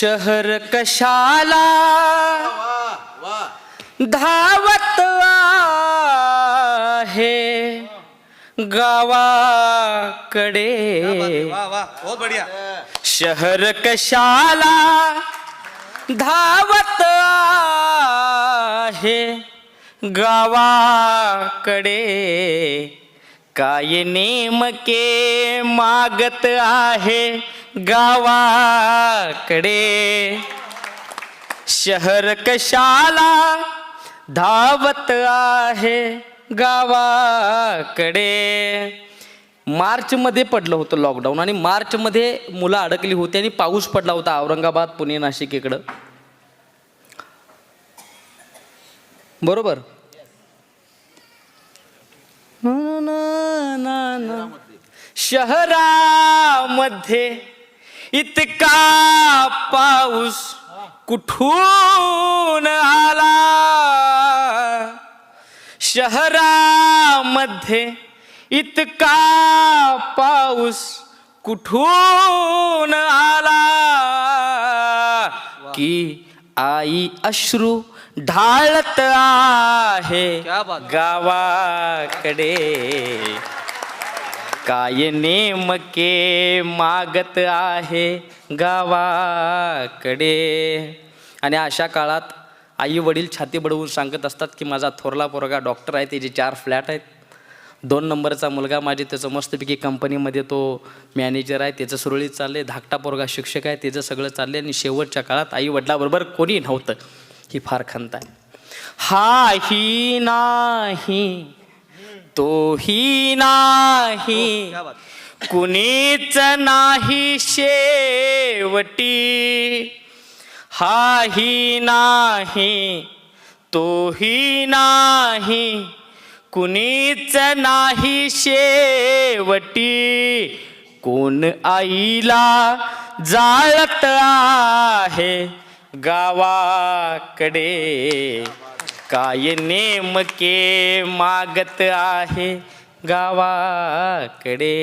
शहर कशाला? धावत आहे गावाकडे. बहुत बढ़िया शहर कशाला? धावत आहे गावाकडे. काय नेमके मागत आहे? गावाकडे. शहर कशाला धावत आहे गावाकडे. मार्चमध्ये पडलं होतं लॉकडाऊन आणि मार्चमध्ये मुलं अडकली होती आणि पाऊस पडला होता औरंगाबाद पुणे नाशिक इकडं. बरोबर? ना, ना, ना, ना. शहरामध्ये इतका पाऊस कुठून आला? शहरामध्ये इतका पाऊस कुठून आला? की आई अश्रू ढाळत आहे. गावाकडे. काय नेमके मागत आहे गावाकडे? आणि अशा काळात आई वडील छाती बडवून सांगत असतात की माझा थोरला पोरगा डॉक्टर आहे त्याचे चार फ्लॅट आहेत. दोन नंबरचा मुलगा माझे त्याचं मस्तपैकी कंपनीमध्ये तो मॅनेजर आहे त्याचं सुरळीत चालले धाकटा पोरगा शिक्षक आहे त्याचं सगळं चालले आणि शेवटच्या काळात आई वडिलाबरोबर कोणी नव्हतं ही फार खंत आहे. हा ही नाही तोही नाही. कुणीच नाही शेवटी. हाही नाही तोही नाही. कुणीच नाही शेवटी. कोण आईला जाळत आहे गावाकडे? काय नेमके मागत आहे गावाकडे?